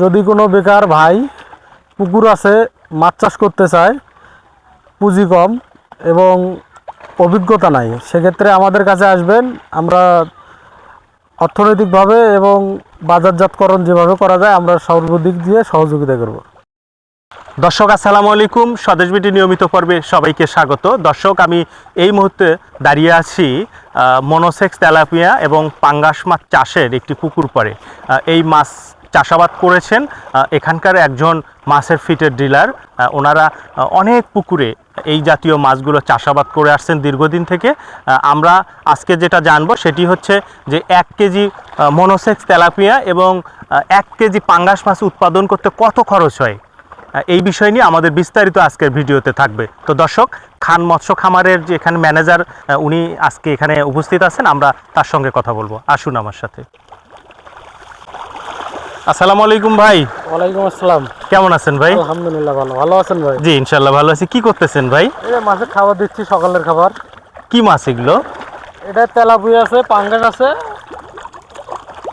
যদি কোনো বেকার ভাই পুকুর আছে, মাছ চাষ করতে চায়, পুঁজি কম এবং অভিজ্ঞতা নাই, সেক্ষেত্রে আমাদের কাছে আসবেন। আমরা অর্থনৈতিকভাবে এবং বাজারজাতকরণ যেভাবে করা যায়, আমরা সর্বদিক দিয়ে সহযোগিতা করব। দর্শক, আসসালামু আলাইকুম। স্বদেশ বিটি নিয়মিত পর্বে সবাইকে স্বাগত। দর্শক, আমি এই মুহূর্তে দাঁড়িয়ে আছি মনোসেক্স তেলাপিয়া এবং পাঙ্গাস মাছ চাষের একটি পুকুর পরে। এই মাছ চাষাবাদ করেছেন এখানকার একজন মাছের ফিটের ডিলার ওনারা অনেক পুকুরে এই জাতীয় মাছগুলো চাষাবাদ করে আসছেন দীর্ঘদিন থেকে। আমরা আজকে যেটা জানব সেটি হচ্ছে যে এক কেজি মনোসেক্স তেলাপিয়া এবং এক কেজি পাঙ্গাস মাছ উৎপাদন করতে কত খরচ হয়? এই বিষয় নিয়ে আমাদের বিস্তারিত আজকের ভিডিওতে থাকবে। তো দর্শক, খান মৎস্য খামারের যে এখানে ম্যানেজার উনি আজকে এখানে উপস্থিত আছেন, আমরা তার সঙ্গে কথা বলব। আসুন আমার সাথে। আসসালামু আলাইকুম ভাই। ওয়ালাইকুম আসসালাম। কেমন আছেন ভাই? আলহামদুলিল্লাহ ভালো। ভালো আছেন ভাই? জি ইনশাল্লাহ ভালো আছি। কি করতেছেন ভাই? এই মাছের খাবার দিচ্ছি সকালের খাবার। কি মাছ এগুলো? এটা তেলাপুই আছে পাঙ্গাস আছে।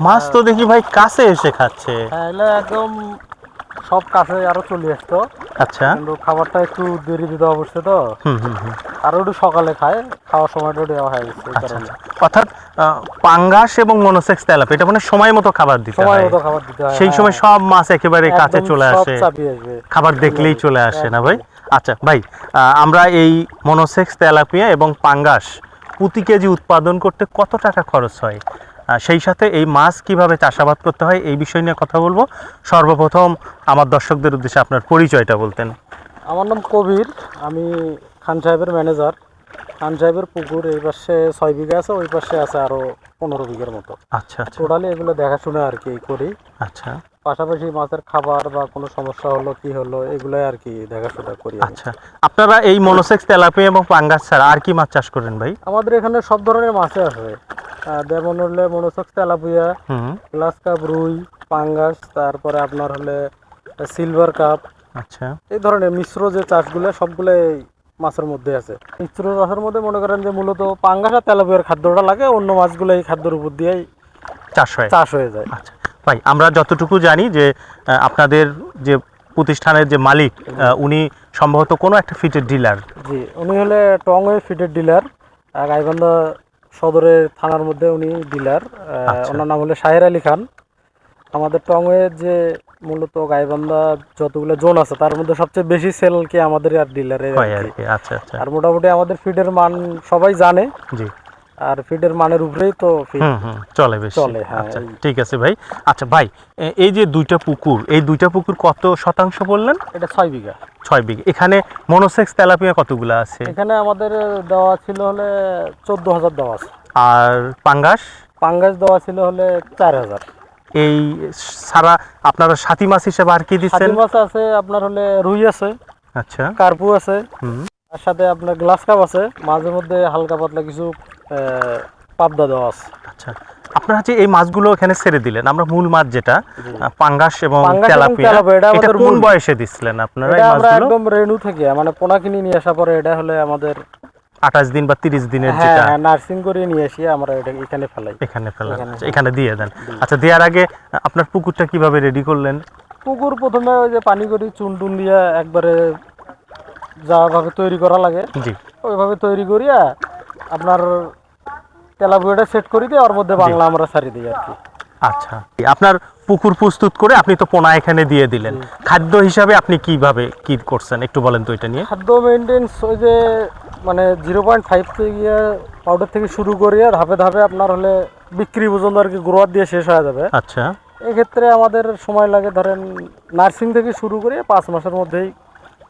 মাছ তো দেখি ভাই কাছে এসে খাচ্ছে। হ্যাঁ একদম সব কাছে আরও চলে আসতো। আচ্ছা। কিন্তু খাবারটা একটু দেরি দিতে অবশ্য তো। আরও একটু সকালে খায় খাওয়ার সময়টা দেওয়া হয়ে গেছে আচ্ছা আচ্ছা। অর্থাৎ পাঙ্গাস এবং মনোসেক্স তেলাপি এটা মানে সময় মতো খাবার দিতে সময় হয়। মতো খাবার দিতে হয় সেই হ্যাঁ। সময় সব মাছ একেবারে কাছে চলে আসে। খাবার দেখলেই চলে আসে না ভাই? আচ্ছা ভাই আমরা এই মনোসেক্স তেলাপিয়া এবং পাঙ্গাস প্রতি কেজি উৎপাদন করতে কত টাকা খরচ হয়? সেই সাথে এই মাছ কীভাবে চাষাবাদ করতে হয় এই বিষয় নিয়ে কথা বলব। সর্বপ্রথম আমার দর্শকদের উদ্দেশ্যে আপনার পরিচয়টা বলতেন। আমার নাম কবির আমি খান সাহেবের ম্যানেজার খান সাহেবের পুকুর এই পাশে ছয় বিঘা আছে ওই পাশে আছে আরও পনেরো বিঘের মতো। আচ্ছা আচ্ছা। টোটালি এগুলো দেখাশোনা আর কি করি। আচ্ছা। পাশাপাশি মাছের খাবার বা কোনো সমস্যা হলো কি হলো এগুলোই আর কি দেখাশোনা করি আচ্ছা। আপনারা এই মনোসেক্স তেলাপিয়া এবং পাঙ্গাস ছাড়া আর কি মাছ চাষ করেন ভাই? আমাদের এখানে সব ধরনের আছে। আহ, যেমন হলে মনোসক্স তেলাপুয়া গ্লাস কাপ রুই পাঙ্গাস তারপরে আপনার হলে সিলভার কাপ। আচ্ছা। এই ধরনের মিশ্র যে চাষগুলো সবগুলো এই মাছের মধ্যে আছে। মিশ্র চাষের মধ্যে মনে করেন যে মূলত পাঙ্গাস আর তেলাপুয়ার খাদ্যটা লাগে অন্য মাছগুলো এই খাদ্যের উপর দিয়েই চাষ হয়। চাষ হয়ে যায়। আচ্ছা। ভাই আমরা যতটুকু জানি যে আপনাদের যে প্রতিষ্ঠানের যে মালিক উনি সম্ভবত কোনো একটা ফিটের ডিলার জি উনি হলে টং টংওয়ে ফিটের ডিলার গাইবান্ধা সদরের থানার মধ্যে উনি ডিলার। আচ্ছা। ওনার নাম হলো শাহের আলী খান। আমাদের টংওয়ে যে মূলত গাইবান্ধা যতগুলো জোন আছে তার মধ্যে সবচেয়ে বেশি সেল কি আমাদের আর ডিলারের কি আচ্ছা আচ্ছা। আর মোটামুটি আমাদের ফিডের মান সবাই জানে। জি। আর ফিডের মানের উপরেই তো চলে বেশ। চলে, হ্যাঁ, আচ্ছা ঠিক আছে ভাই। আচ্ছা ভাই এই যে দুইটা পুকুর এই দুইটা পুকুর কত শতাংশ বললেন? এটা ছয় বিঘা। ছয় বিঘা। এখানে মনোসেক্স তেলাপিয়া কতগুলো আছে? এখানে আমাদের দেওয়া ছিল হলে চোদ্দ হাজার দেওয়া আছে। আর পাঙ্গাস? পাঙ্গাস দেওয়া ছিল হলে চার হাজার। এই সারা আপনারা সাথী মাছ হিসেবে আর কি দিচ্ছেন? মাছ আছে আপনার হলে রুই আছে আচ্ছা। কার্পু আছে হুম। তার সাথে আপনার গ্লাস কাপ আছে মাঝে মধ্যে হালকা পাতলা কিছু পাবদা দেওয়া আছে। আচ্ছা। আপনারা যে এই মাছগুলো এখানে ছেড়ে দিলেন আমরা মূল মাছ যেটা পাঙ্গাস এবং তেলাপিয়া এটা কোন। বয়সে দিছিলেন আপনারা এই মাছগুলো? একদম রেনু থেকে মানে পোনা কিনে নিয়ে আসার পরে এটা হলে আমাদের আঠাশ দিন বা তিরিশ দিনের হ্যাঁ যেটা। নার্সিং করে নিয়ে আসি আমরা এটা এখানে ফেলাই। এখানে ফেলা এখানে, আচ্ছা, এখানে দিয়ে দেন। আচ্ছা দেওয়ার আগে আপনার পুকুরটা কীভাবে রেডি করলেন? পুকুর প্রথমে ওই যে পানি করি চুন টুন দিয়ে একবারে যাভাবে তৈরি করা লাগে। জি। ওইভাবে তৈরি করিয়া আপনার তেলাপুয়াটা সেট করে দিয়ে ওর মধ্যে বাংলা আমরা সারি দিই আর কি। আচ্ছা। আপনার পুকুর প্রস্তুত করে আপনি তো পোনা এখানে দিয়ে দিলেন। খাদ্য হিসাবে আপনি কীভাবে কি করছেন? একটু বলেন তো এটা নিয়ে। খাদ্য মেনটেন্স ওই যে মানে জিরো পয়েন্ট ফাইভ থেকে পাউডার থেকে শুরু করিয়া ধাপে ধাপে আপনার হলে বিক্রি পর্যন্ত আর কি গ্রোয়ার দিয়ে শেষ হয়ে যাবে। আচ্ছা। এক্ষেত্রে আমাদের সময় লাগে ধরেন নার্সিং থেকে শুরু করে পাঁচ মাসের মধ্যেই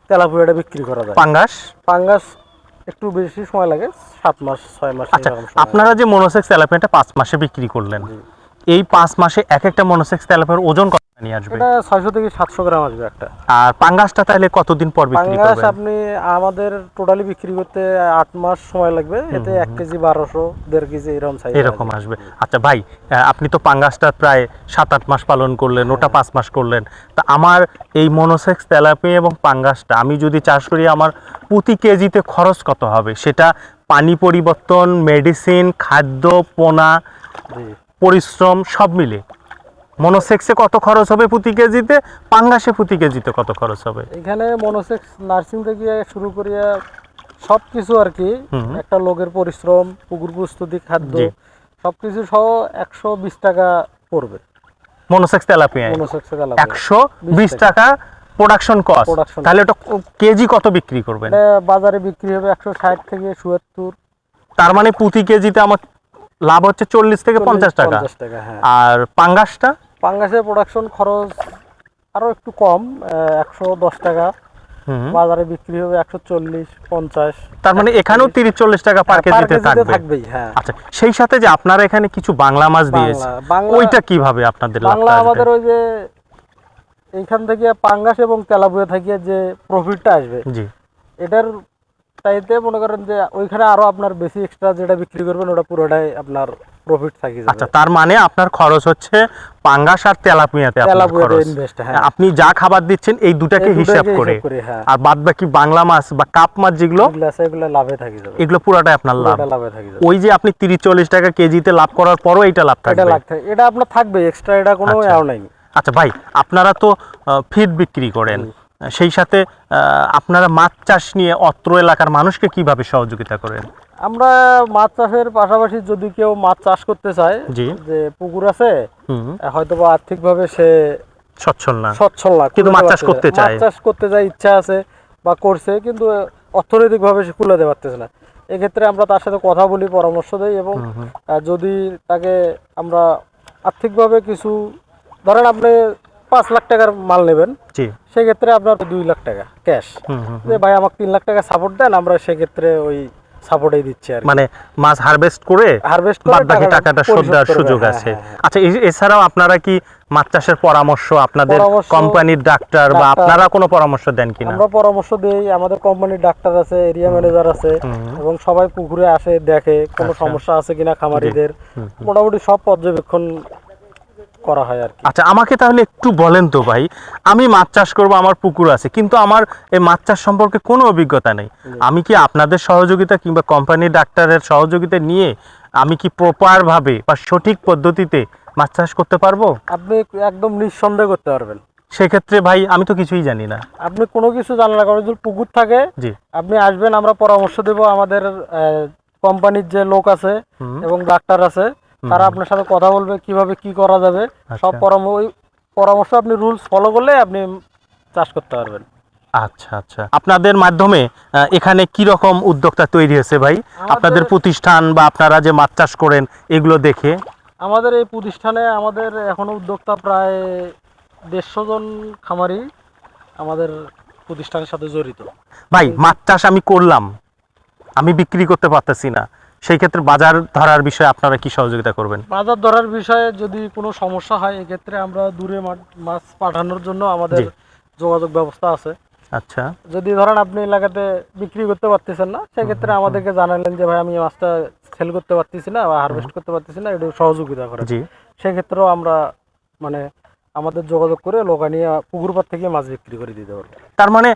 তেলাপুয়াটা বিক্রি করা যায়। পাঙ্গাস? পাঙ্গাস একটু বেশি সময় লাগে সাত মাস ছয় মাস আচ্ছা আপনারা যে মনোসেক্স তেলাপিয়াটা পাঁচ মাসে বিক্রি করলেন এই পাঁচ মাসে এক একটা মনোসেক্স তেলাপিয়ার ওজন কত নিয়ে আসবে? এটা ছয়শো থেকে সাতশো গ্রাম আসবে একটা। আর পাঙ্গাসটা তাহলে কতদিন পর বিক্রি পাঙ্গাস আপনি আমাদের টোটালি বিক্রি করতে আট মাস সময় লাগবে এতে এক কেজি বারোশো দেড় কেজি এরকম সাইজ এরকম আসবে। আচ্ছা ভাই আপনি তো পাঙ্গাসটা প্রায় সাত আট মাস পালন করলেন ওটা পাঁচ মাস করলেন। তা আমার এই মনোসেক্স তেলাপি এবং পাঙ্গাসটা আমি যদি চাষ করি আমার প্রতি কেজিতে খরচ কত হবে? সেটা পানি পরিবর্তন মেডিসিন খাদ্য পোনা পরিশ্রম সব মিলে। মনোসেক্সে কত খরচ হবে প্রতি কেজিতে? পাঙ্গাসে প্রতি কেজিতে কত খরচ হবে? এখানে মনোসেক্স নার্সিং থেকে শুরু করিয়া সব কিছু আর কি। একটা লোকের পরিশ্রম পুকুর প্রস্তুতি খাদ্য। সব কিছু সহ একশো বিশ টাকা পড়বে। মনোসেক্স তেলাপিয়ায় মনোসেক্সে একশো বিশ টাকা প্রোডাকশন কস্ট তাহলে ওটা কেজি কত বিক্রি করবেন? বাজারে বিক্রি হবে একশো ষাট থেকে চুয়াত্তর তার মানে প্রতি কেজিতে আমার লাভ হচ্ছে চল্লিশ থেকে পঞ্চাশ টাকা। হ্যাঁ। আর পাঙ্গাসটা? পাঙ্গাসের প্রোডাকশন খরচ আরও একটু কম একশো দশ টাকা। হুম। বাজারে বিক্রি হবে একশো চল্লিশ পঞ্চাশ। তার মানে এখানেও তিরিশ চল্লিশ টাকা পার কেজিতে থাকবে। হ্যাঁ। আচ্ছা সেই সাথে যে আপনারা এখানে কিছু বাংলা মাছ দিয়েছে ওইটা কীভাবে আপনাদের বাংলা আমাদের ওই যে এইখান থেকে পাঙ্গাস এবং তেলাপুয়া থেকে যে প্রফিটটা আসবে জি। এটার চাইতে মনে করেন যে ওইখানে আরও আপনার বেশি এক্সট্রা যেটা বিক্রি করবেন ওটা পুরোটাই আপনার প্রফিট থাকি আচ্ছা তার মানে আপনার খরচ হচ্ছে পাঙ্গাস আর তেলাপিয়াতে তেলাপুয়াতে হ্যাঁ। আপনি যা খাবার দিচ্ছেন এই দুটাকে হিসাব করে। হ্যাঁ। আর বাদ বাকি বাংলা মাছ বা কাপ মাছ যেগুলো এগুলো আছে এগুলো লাভে থাকি যাবে। এগুলো পুরাটাই আপনার লাভ। লাভে থাকি যাবে। ওই যে আপনি তিরিশ চল্লিশ টাকা কেজিতে লাভ করার পরও এটা লাভ এটা থাকবে। লাভ থাকে এটা আপনার থাকবে এক্সট্রা এটা কোনো আচ্ছা। নাই। আচ্ছা ভাই আপনারা তো ফিড বিক্রি করেন। সেই সাথে আপনারা মাছ চাষ নিয়ে অত্র এলাকার মানুষকে কীভাবে সহযোগিতা করেন? আমরা মাছ চাষের পাশাপাশি যদি কেউ মাছ চাষ করতে চায় যে পুকুর আছে হয়তো বা আর্থিকভাবে সে সচ্ছল না। সচ্ছল না কিন্তু মাছ চাষ করতে চায়। মাছ চাষ করতে যায় ইচ্ছা আছে বা করছে কিন্তু অর্থনৈতিকভাবে সে কুলাতে পারতেছে না। এক্ষেত্রে আমরা তার সাথে কথা বলি পরামর্শ দেই এবং যদি তাকে আমরা আর্থিকভাবে কিছু ধরেন আপনি পাঁচ লাখ টাকার মাল নেবেন জি। সেক্ষেত্রে আপনার দুই লাখ টাকা ক্যাশ যে ভাই আমাকে তিন লাখ টাকা সাপোর্ট দেন আমরা সেক্ষেত্রে ওই সাপোর্টেই দিচ্ছি আর মানে মাছ হারভেস্ট করে হারভেস্ট বাদ বাকি টাকাটা শোধ দেওয়ার সুযোগ হ্যাঁ, আছে আচ্ছা এছাড়াও আপনারা কি মাছ চাষের পরামর্শ আপনাদের কোম্পানির ডাক্তার বা আপনারা কোনো পরামর্শ দেন কিনা? আমরা পরামর্শ দেই আমাদের কোম্পানির ডাক্তার আছে এরিয়া ম্যানেজার আছে এবং সবাই পুকুরে আসে দেখে কোনো আচ্ছা। সমস্যা আছে কিনা খামারিদের। মোটামুটি সব পর্যবেক্ষণ করা হয় আর কি। আচ্ছা আমাকে তাহলে একটু বলেন তো ভাই আমি মাছ চাষ করব আমার পুকুর আছে কিন্তু আমার এই মাছ চাষ সম্পর্কে কোনো অভিজ্ঞতা নেই। আমি কি আপনাদের সহযোগিতা কিংবা কোম্পানির ডাক্তারের সহযোগিতা নিয়ে আমি কি প্রপার ভাবে বা সঠিক পদ্ধতিতে মাছ চাষ করতে পারব? আপনি একদম নিঃসন্দেহ করতে পারবেন। সেক্ষেত্রে ভাই আমি তো কিছুই জানি না। আপনি কোনো কিছু জানেন না কারণ যদি পুকুর থাকে জি। আপনি আসবেন আমরা পরামর্শ দেব আমাদের কোম্পানির যে লোক আছে এবং ডাক্তার আছে তারা আপনার সাথে কথা বলবে কীভাবে কি করা যাবে সব আচ্ছা। পরামর্শ পরামর্শ আপনি রুলস ফলো করলে আপনি চাষ করতে পারবেন। আচ্ছা আচ্ছা। আপনাদের মাধ্যমে এখানে কি রকম উদ্যোক্তা তৈরি হয়েছে ভাই? আপনাদের প্রতিষ্ঠান বা আপনারা যে মাছ চাষ করেন এগুলো দেখে। আমাদের এই প্রতিষ্ঠানে আমাদের এখনও উদ্যোক্তা প্রায় দেড়শো জন খামারি আমাদের প্রতিষ্ঠানের সাথে জড়িত। ভাই মাছ চাষ আমি করলাম। আমি বিক্রি করতে পারতেছি না। সেই ক্ষেত্রে বাজার ধরার বিষয়ে আপনারা কি সহযোগিতা করবেন? বাজার ধরার বিষয়ে যদি কোনো সমস্যা হয় এক্ষেত্রে আমরা দূরে মাছ পাঠানোর জন্য আমাদের যোগাযোগ ব্যবস্থা আছে। আচ্ছা। যদি ধরেন আপনি এলাকাতে বিক্রি করতে পারতেছেন না সেক্ষেত্রে আমাদেরকে জানালেন যে ভাই আমি মাছটা সেল করতে পারতেছি না বা হারভেস্ট করতে পারতেছি না একটু সহযোগিতা করে সেক্ষেত্রেও আমরা মানে আমাদের যোগাযোগ করে লোকা নিয়ে পুকুর পাড় থেকে মাছ বিক্রি করে দিতে পারব। তার মানে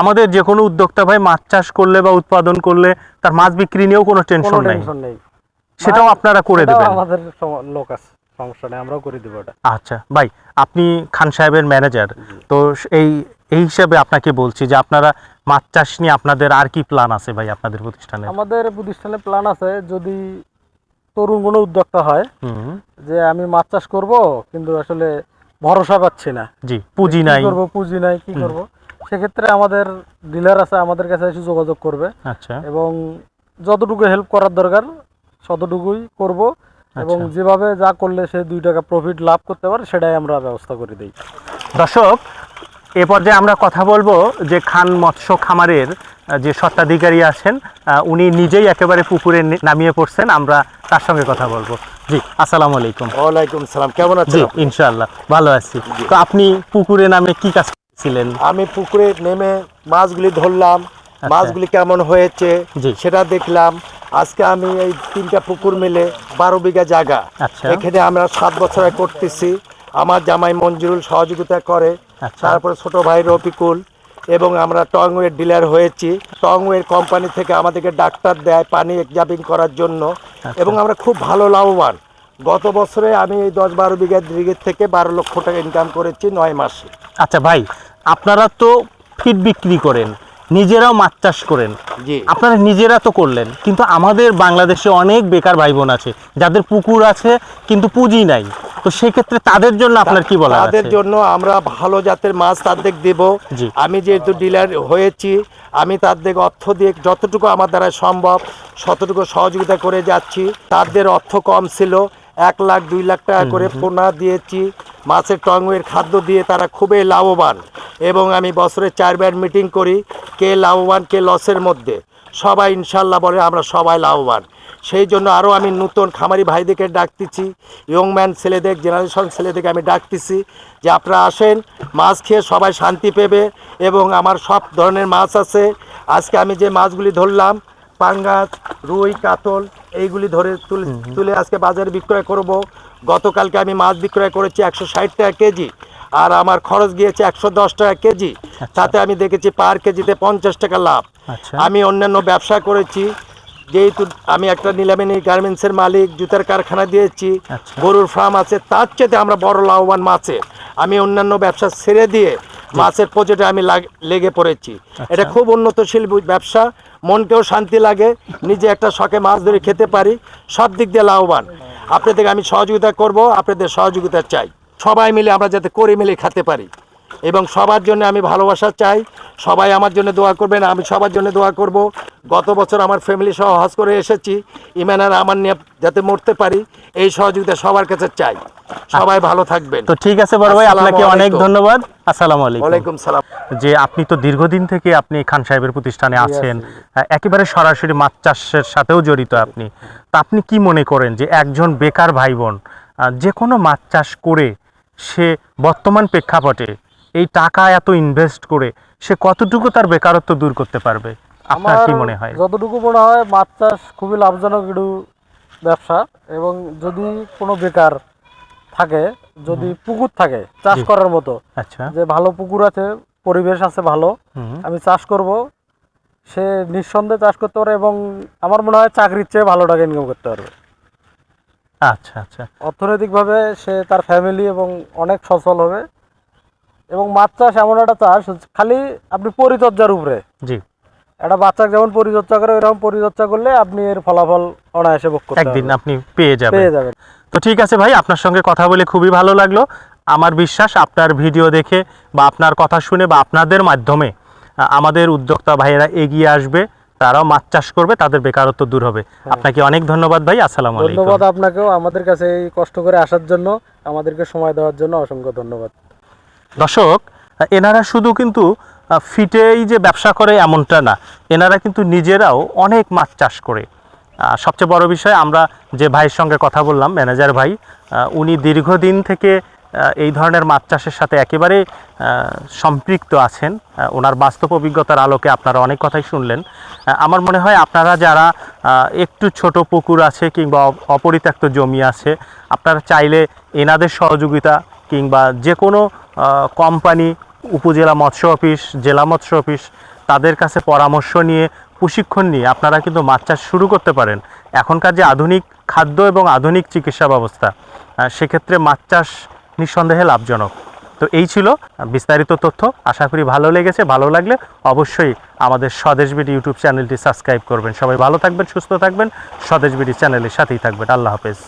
আমাদের যে কোনো উদ্যোক্তা ভাই মাছ চাষ করলে বা উৎপাদন করলে তার মাছ বিক্রি নিয়েও কোনো টেনশন নাই। সেটাও আপনারা করে দেবেন। আমাদের লোক আছে সমস্যা নেই আমরাও করে দেবো এটা। আচ্ছা ভাই আপনি খান সাহেবের ম্যানেজার তো এই এই হিসাবে আপনাকে বলছি যে আপনারা মাছ চাষ নিয়ে আপনাদের আর কি প্ল্যান আছে ভাই আপনাদের প্রতিষ্ঠানে? আমাদের প্রতিষ্ঠানে প্ল্যান আছে যদি তরুণ কোনো উদ্যোক্তা হয় যে আমি মাছ চাষ করব কিন্তু আসলে ভরসা পাচ্ছি না। জি পুঁজি নাই। করব পুঁজি নাই কি করব? সেক্ষেত্রে আমাদের ডিলার আছে আমাদের কাছে এসে যোগাযোগ করবে। আচ্ছা। এবং যতটুকু হেল্প করার দরকার ততটুকুই করব। এবং আচ্ছা। যেভাবে যা করলে সে দুই টাকা প্রফিট লাভ করতে পারে সেটাই আমরা ব্যবস্থা করে দিই। দর্শক এ পর্যায়ে আমরা কথা বলব যে খান মৎস্য খামারের যে স্বত্বাধিকারী আছেন উনি নিজেই একেবারে পুকুরে নামিয়ে পড়ছেন আমরা তার সঙ্গে কথা বলব। জি আসসালামু আলাইকুম। ওয়ালাইকুম সালাম কেমন আছেন ইনশাআল্লাহ ভালো আছি। তো আপনি পুকুরে নামে কি কাজ করছিলেন? আমি পুকুরে নেমে মাছগুলি ধরলাম মাছগুলি কেমন হয়েছে। সেটা দেখলাম। আজকে আমি এই তিনটা পুকুর মিলে বারো বিঘা জায়গা। আচ্ছা। এখানে আমরা সাত বছরে করতেছি। আমার জামাই মঞ্জুরুল সহযোগিতা করে। আচ্ছা। তারপরে ছোট ভাই রফিকুল এবং আমরা টংওয়ের ডিলার হয়েছি। টংওয়ের কোম্পানি থেকে আমাদেরকে ডাক্তার দেয় পানি এক্সামিন করার জন্য। আচ্ছা। এবং আমরা খুব ভালো লাভবান। গত বছরে আমি এই দশ বারো বিঘা দিঘির থেকে বারো লক্ষ টাকা ইনকাম করেছি নয় মাসে। আচ্ছা ভাই আপনারা তো ফিট বিক্রি করেন। নিজেরাও মাছ চাষ করেন। আপনারা নিজেরা তো করলেন কিন্তু আমাদের বাংলাদেশে অনেক বেকার ভাই বোন আছে যাদের পুকুর আছে কিন্তু পুঁজি নাই। তো সেক্ষেত্রে তাদের জন্য আপনার কি বলা তাদের জন্য আমরা ভালো জাতের মাছ তাদের দেব। আমি যেহেতু ডিলার হয়েছি আমি তাদের অর্থ দিয়ে যতটুকু আমার দ্বারা সম্ভব ততটুকু সহযোগিতা করে যাচ্ছি। তাদের অর্থ কম ছিল এক লাখ দুই লাখ টাকা করে পোনা দিয়েছি। মাছের টঙ্গের খাদ্য দিয়ে তারা খুবই লাভবান। এবং আমি বছরে চারবার মিটিং করি কে লাভবান কে লসের মধ্যে। সবাই ইনশাল্লাহ বলে আমরা সবাই লাভবান। সেই জন্য আরও আমি নতুন খামারি ভাইদেরকে ডাকতেছি ইয়ংম্যান ছেলেদের জেনারেশন ছেলেদেরকে আমি ডাকতেছি যে আপনারা আসেন মাছ খেয়ে সবাই শান্তি পেবে। এবং আমার সব ধরনের মাছ আছে। আজকে আমি যে মাছগুলি ধরলাম পাঙ্গাস রুই কাতল এইগুলি ধরে তুলে তুলে আজকে বাজারে বিক্রয় করব। গতকালকে আমি মাছ বিক্রয় করেছি একশো ষাট টাকা কেজি আর আমার খরচ গিয়েছে একশো দশ টাকা কেজি। তাতে আমি দেখেছি পার কেজিতে পঞ্চাশ টাকা লাভ। আচ্ছা। আমি অন্যান্য ব্যবসা করেছি। যেহেতু আমি একটা নিলামিনী গার্মেন্টসের মালিক জুতার কারখানা দিয়েছি আচ্ছা। গরুর ফার্ম আছে তার চেয়ে আমরা বড় লাভবান মাছে আমি অন্যান্য ব্যবসা ছেড়ে দিয়ে মাছের প্রজেক্টে আমি লাগ- লেগে পড়েছি। আচ্ছা। এটা খুব উন্নতশীল শিল্প ব্যবসা। মনকেও শান্তি লাগে নিজে একটা শখে মাছ ধরে খেতে পারি। সব দিক দিয়ে লাভবান। আপনাদেরকে আমি সহযোগিতা করব আপনাদের সহযোগিতা চাই। সবাই মিলে আমরা যাতে করে মিলে খেতে পারি। এবং সবার জন্য আমি ভালোবাসা চাই। সবাই আমার জন্য দোয়া করবেন আমি সবার জন্য দোয়া করব। গত বছর আমার ফ্যামিলি সহ হজ করে এসেছি। ইমান আর আমার নিয়ে যাতে মরতে পারি এই সহযোগিতা সবার কাছে চাই। সবাই ভালো থাকবেন। তো ঠিক আছে বড় ভাই আপনাকে অনেক ধন্যবাদ। আসসালামু আলাইকুম। ওয়ালাইকুম সালাম। যে আপনি তো দীর্ঘদিন থেকে আপনি খান সাহেবের প্রতিষ্ঠানে আছেন একেবারে সরাসরি মাছ চাষের সাথেও জড়িত আপনি। তা আপনি কি মনে করেন যে একজন বেকার ভাই বোন যে কোনো মাছ চাষ করে সে বর্তমান প্রেক্ষাপটে এই টাকা এত ইনভেস্ট করে সে কতটুকু তার বেকারত্ব দূর করতে পারবে? আপনার কি মনে হয়? যতটুকু মনে হয় মাছ চাষ খুবই লাভজনক একটু ব্যবসা এবং যদি কোনো বেকার থাকে যদি পুকুর থাকে চাষ করার মতো আচ্ছা। যে ভালো পুকুর আছে পরিবেশ আছে ভালো আমি চাষ করব সে নিঃসন্দেহে চাষ করতে পারে এবং আমার মনে হয় চাকরির চেয়ে ভালো টাকা ইনকাম করতে পারবে। আচ্ছা আচ্ছা। অর্থনৈতিকভাবে সে তার ফ্যামিলি এবং অনেক সচল হবে। এবং মাছ চাষ এমন একটা চাষ খালি আপনি পরিচর্যার উপরে। জি। একটা বাচ্চাকে যেমন পরিচর্যা করে এরকম পরিচর্যা করলে আপনি এর ফলাফল অনায়াসে ভোগ করতে একদিন আপনি পেয়ে যাবেন। পেয়ে যাবেন। তো ঠিক আছে ভাই আপনার সঙ্গে কথা বলে খুবই ভালো লাগল। আমার বিশ্বাস আপনার ভিডিও দেখে বা আপনার কথা শুনে বা আপনাদের মাধ্যমে আমাদের উদ্যোক্তা ভাইয়েরা এগিয়ে আসবে তারাও মাছ চাষ করবে তাদের বেকারত্ব দূর হবে। আপনাকে অনেক ধন্যবাদ ভাই আসসালামু আলাইকুম। ধন্যবাদ আপনাকেও। আমাদের কাছে এই কষ্ট করে আসার জন্য আমাদেরকে সময় দেওয়ার জন্য অসংখ্য ধন্যবাদ। দর্শক, এনারা শুধু কিন্তু ফিটেই যে ব্যবসা করে এমনটা না, এনারা কিন্তু নিজেরাও অনেক মাছ চাষ করে। সবচেয়ে বড় বিষয়, আমরা যে ভাইয়ের সঙ্গে কথা বললাম, ম্যানেজার ভাই উনি দীর্ঘদিন থেকে এই ধরনের মাছ চাষের সাথে একেবারে সম্পৃক্ত আছেন। ওনার বাস্তব অভিজ্ঞতার আলোকে আপনারা অনেক কথাই শুনলেন। আমার মনে হয় আপনারা যারা একটু ছোট পুকুর আছে কিংবা অপরিত্যক্ত জমি আছে, আপনারা চাইলে এনাদের সহযোগিতা কিংবা যে কোনো কোম্পানি, উপজেলা মৎস্য অফিস, জেলা মৎস্য অফিস, তাদের কাছে পরামর্শ নিয়ে, প্রশিক্ষণ নিয়ে আপনারা কিন্তু মাছ চাষ শুরু করতে পারেন। এখনকার যে আধুনিক খাদ্য এবং আধুনিক চিকিৎসা ব্যবস্থা সেক্ষেত্রে মাছ চাষ নিঃসন্দেহে লাভজনক। তো এই ছিল বিস্তারিত তথ্য। আশা করি ভালো লেগেছে। ভালো লাগলে অবশ্যই আমাদের স্বদেশ বিডি ইউটিউব চ্যানেলটি সাবস্ক্রাইব করবেন। সবাই ভালো থাকবেন, সুস্থ থাকবেন। স্বদেশ বিডি চ্যানেলের সাথেই থাকবেন। আল্লাহ হাফেজ।